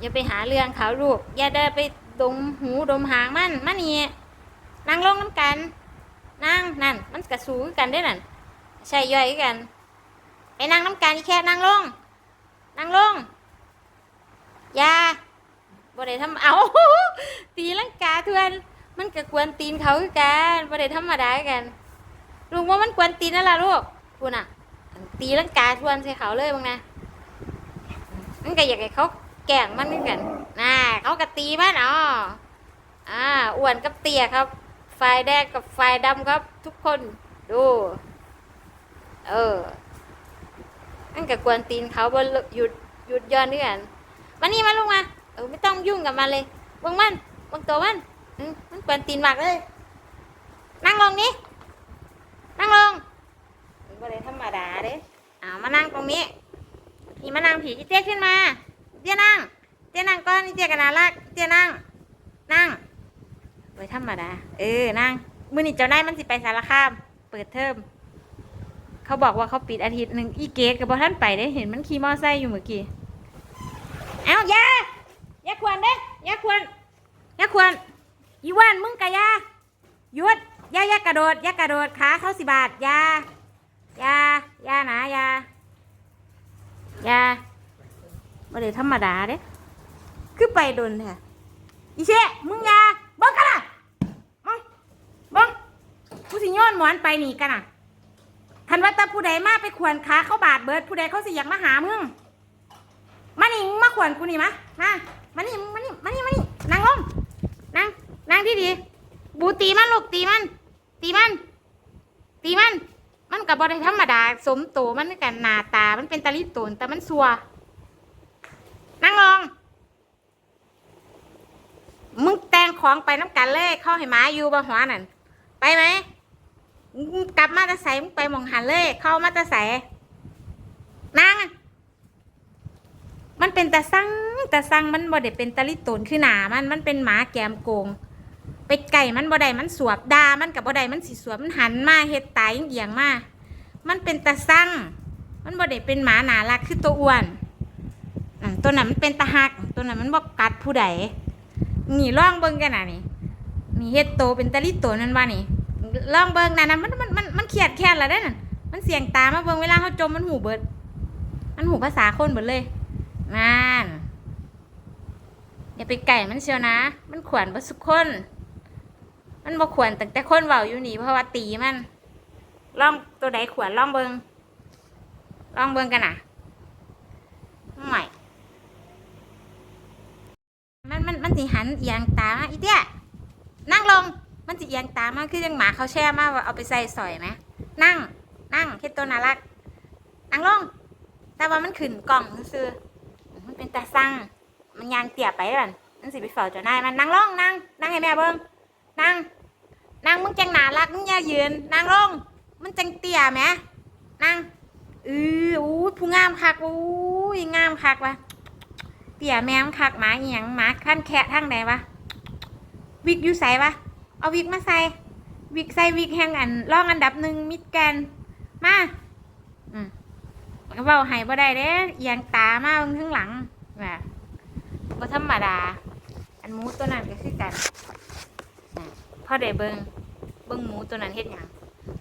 อย่าไปหาเรื่องเขาลูกอย่าได้ไปดมหูดมหางมันมานี่นั่งลงน้ำกันนั่งนั่น มันกระสูกันได้นั่นใช่ย่อยกัน ไปนั่งน้ำกันแค่นั่งลงนั่งลงอย่าบ่ได้ทำเอาตีลังกาทวนมันก็กวนตีนเขากันบ่ได้ธรรมดากันลุงว่ามันกวนตีนนั่นล่ะลูกพูน่ะ ตีลังกาทวนใส่เขาเลยบ้างนะมันก็อยากให้เขา แกล้งมันคือกัน น่า เขาก็ตีมันอ๋ออ่าอ้วนกับเตี้ยครับฝ่ายแดงกับฝ่ายดำครับ ทุกคน ดู เออมันก็กวนตีนเขาบ่หยุดหยุดย้อนด้วยกันมานี่มาลงมา เออไม่ต้องยุ่งกับมันเลยบิ่งมันบิ่งตัวมันมันกวนตีนมากเลย นั่งลงนี่นั่งลงมันบ่ได้ธรรมดาเด้เอามานั่งตรงนี้นี่มานั่งผีเตี้ยขึ้นมา เตี้ยนั่ง เตี้ยนั่งก้อนนี่เตี้ยกันนารักเตี้ยนั่ง นั่งไว้ธรรมดา เออ นั่ง มื้อนี้เจ้านายมันสิไปสารคาม เปิดเทอม เขาบอกว่าเขาปิดอาทิตย์หนึ่งอีเกตกับพอท่านไปได้เห็นมันขี่มอไซค์อยู่เมื่อกี้ เอ้ายายาควรเด้ยาควรยาควรอีวันมึงกะยาหยุดยายากระโดดยากระโดดขาเข้าสิบาทยายายานะอย่ายา บ่ได้ธรรมดาเด้คือไปโดนแท้อีเช่มึงอยาเบังกันน่ะมึงเบังกูสิย้อนหมอนไปหนีกันน่ะคันว่าต่ผู้ใดมาไปขวนขาเข้าบาดเบิดผู้ใดเขาสิอยากมาหามึงมานี่มึงมาขวนกูนี่มามามานี่มานี่มานี่มานี่นั่งลงนั่งนั่งที่ดีบูตีมันลูกตีมัน ตีมัน ตีมัน มันกับบได้ธรรมดา สมโตมันกันหน้าตา มันเป็นตะลิโตนแต่มันสัว นั่งลง มึงแต่งของไปน้ำกันเลย เข้าให้หมาอยู่บ่หัวนั่น ไปไหม กลับมาตะใสมึงไปมองหันเลย เข้ามาตะใสนางมันเป็นตะสั่งตะสั่งมันบ่ได้เป็นตะลิโตนคือหนามัน มันเป็นหมาแกมโกงไปไก่มันบ่ได้มันสวบดามันกับบ่ได้มันสิสวบมันหันมาเฮ็ดตายเอียงมา มันเป็นตะสั่งมันบ่ได้เป็นหมาหนารักคือตัวอ้วน อะตัวนั้นมันเป็นตะหัก ตัวนั้นมันบ่กัดผู้ใดนี่ลองเบิ่งกันน่ะนี่นี่เฮ็ดโตเป็นตะลิโตนั่นว่านี่ลองเบิ่งนะนะมันมันมันมันเขียดแค่ละได้นั่นมันเสียงตามาเบิ่งเวลาเขาจมมันหูเบิด มันหูภาษาคนเบิดเลยนั่นอย่าไปไก่มันเชียวนะ มันขวนบ่สุกคน มันบ่ขวนตั้งแต่คนเว้าอยู่นี่เพราะว่าตีมันลองตัวใดขวนลองเบิ่งลองเบิงกันน่ะไม่ มันมันมันสิหันเอียงตามาอีเตี้ยนั่งลงมันจะเอียงตามากคือยังหมาเขาแช่มากว่าเอาไปใส่สอยไหมนั่ง นั่งเฮ็ดตัวน่ารักนั่งลง แต่ว่ามันขึ้นกล่องซื่อมันเป็นตาสั่งมันยางเตี่ยไปก่อนมันสิไปเฝ้าเจ้านายมันนั่งลงนั่งนั่งให้แม่เบิ่งนั่งนั่งมึงจังน่ารักมึงอย่ายืนนั่งลงมันจังเตี่ยไหมนั่งอืออู้ผู้งามคักอู้ยงามคักวะ เตี่ยแม่มคักหมาเอียงหมาขั้นแคะทั้งไหนวะวิกอยู่ใส่วะเอาวิกมาใส่วิกใส่วิกแห่งอันรองอันดับหนึ่งมิดแกนมาอืมเบาหายบ่ได้เด้เอียงตามาเบิ่งข้างหลังแบบบ่ธรรมดา อันหมูตัวนั้นก็คือกันน่อได้เบิงเบิงหมูตัวนั้นเฮ็ดหยัง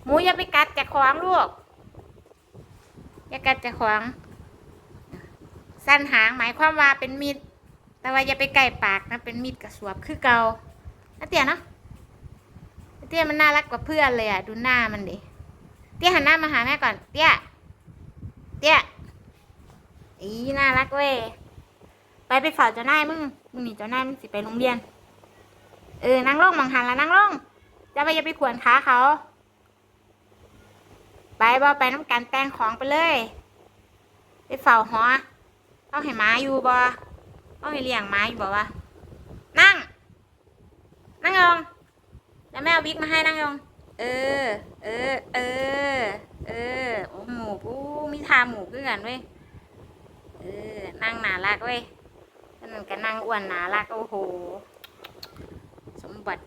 หมูอย่าไปกัดจะขวางลูกอย่ากัดจะขวาง สั้นหางหมายความว่าเป็นมิด แต่ว่าอย่าไปใกล้ปากนะเป็นมิดกับสวบคือเกาน่าเตี้ยเนาะเตี้ยมันน่ารักกว่าเพื่อนเลยอะดูหน้ามันดิเตี้ยหันหน้ามาหาแม่ก่อนเตี้ยเตี้ยอีน่ารักเว้ยไปไปฝ่าเจ้านายมึงมึงหนีเจ้านายมึงสิไปโรงเรียน เออนั่งลงมังหันละนั่งลงจะไปอย่าไปขวนขาเขาไปบ่ไปน้ำกันแต่งของไปเลย ไปเฝ้าหอ ต้องให้หมาอยู่บ่ต้องให้เลี้ยงหมาอยู่บ่วะนั่ง นั่งลงแล้วแม่เอาวิกมาให้นั่งลงเออ เออ เออ เออโอ้หมูปูมีทาหมูคือกันเว้ยเออ นั่งหนารักเว้ยนั่นก็นั่งอ้วนหนารักโอ้โห สมบัติ